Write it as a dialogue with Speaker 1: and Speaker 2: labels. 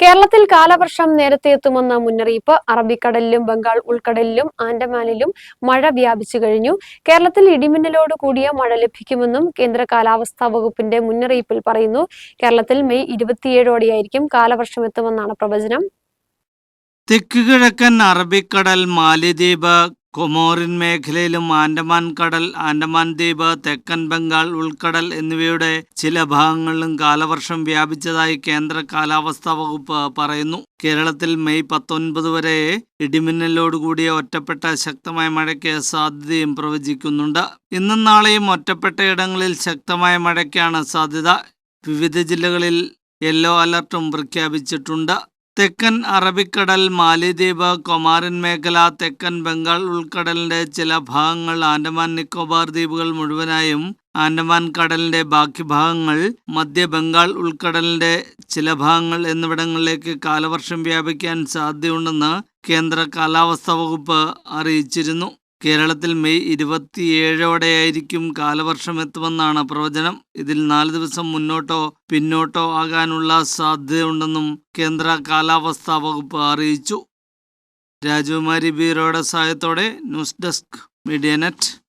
Speaker 1: കേരളത്തിൽ കാലവർഷം നേരത്തെ എത്തുമെന്ന മുന്നറിയിപ്പ് അറബിക്കടലിലും ബംഗാൾ ഉൾക്കടലിലും ആൻഡമാനിലും മഴ വ്യാപിച്ചു കഴിഞ്ഞു കേരളത്തിൽ ഇടിമിന്നലോട് കൂടിയ മഴ ലഭിക്കുമെന്നും കേന്ദ്ര കാലാവസ്ഥാ വകുപ്പിന്റെ മുന്നറിയിപ്പിൽ പറയുന്നു കേരളത്തിൽ മെയ് ഇരുപത്തിയേഴോടെയായിരിക്കും കാലവർഷം എത്തുമെന്നാണ് പ്രവചനം
Speaker 2: തെക്ക് കിഴക്കൻ അറബിക്കടൽ മാലിദ്വീപ് കൊമോറിൻ മേഖലയിലും ആൻഡമാൻ കടൽ ആൻഡമാൻ ദ്വീപ് തെക്കൻ ബംഗാൾ ഉൾക്കടൽ എന്നിവയുടെ ചില ഭാഗങ്ങളിലും കാലവർഷം വ്യാപിച്ചതായി കേന്ദ്ര കാലാവസ്ഥാ വകുപ്പ് പറയുന്നു കേരളത്തിൽ മെയ് പത്തൊൻപത് വരെ ഇടിമിന്നലോടുകൂടിയ ഒറ്റപ്പെട്ട ശക്തമായ മഴയ്ക്ക് സാധ്യതയും പ്രവചിക്കുന്നുണ്ട് ഇന്നും നാളെയും ഇടങ്ങളിൽ ശക്തമായ മഴയ്ക്കാണ് സാധ്യത വിവിധ ജില്ലകളിൽ യെല്ലോ അലർട്ടും പ്രഖ്യാപിച്ചിട്ടുണ്ട് തെക്കൻ അറബിക്കടൽ മാലിദ്വീപ് കൊമാരൻ മേഖല തെക്കൻ ബംഗാൾ ഉൾക്കടലിന്റെ ചില ഭാഗങ്ങൾ ആൻഡമാൻ നിക്കോബാർ ദ്വീപുകൾ മുഴുവനായും ആൻഡമാൻ കടലിന്റെ ബാക്കി ഭാഗങ്ങൾ മധ്യ ബംഗാൾ ഉൾക്കടലിന്റെ ചില ഭാഗങ്ങൾ എന്നിവിടങ്ങളിലേക്ക് കാലവർഷം വ്യാപിക്കാൻ സാധ്യതയുണ്ടെന്ന് കേന്ദ്ര കാലാവസ്ഥാ വകുപ്പ് അറിയിച്ചിരുന്നു കേരളത്തിൽ മെയ് ഇരുപത്തിയേഴോടെയായിരിക്കും കാലവർഷം എത്തുമെന്നാണ് പ്രവചനം ഇതിൽ നാല് ദിവസം മുന്നോട്ടോ പിന്നോട്ടോ ആകാനുള്ള സാധ്യതയുണ്ടെന്നും കേന്ദ്ര കാലാവസ്ഥാ വകുപ്പ് അറിയിച്ചു രാജകുമാരി ബീറോയുടെ സഹായത്തോടെ ന്യൂസ് ഡെസ്ക് മീഡിയ നെറ്റ്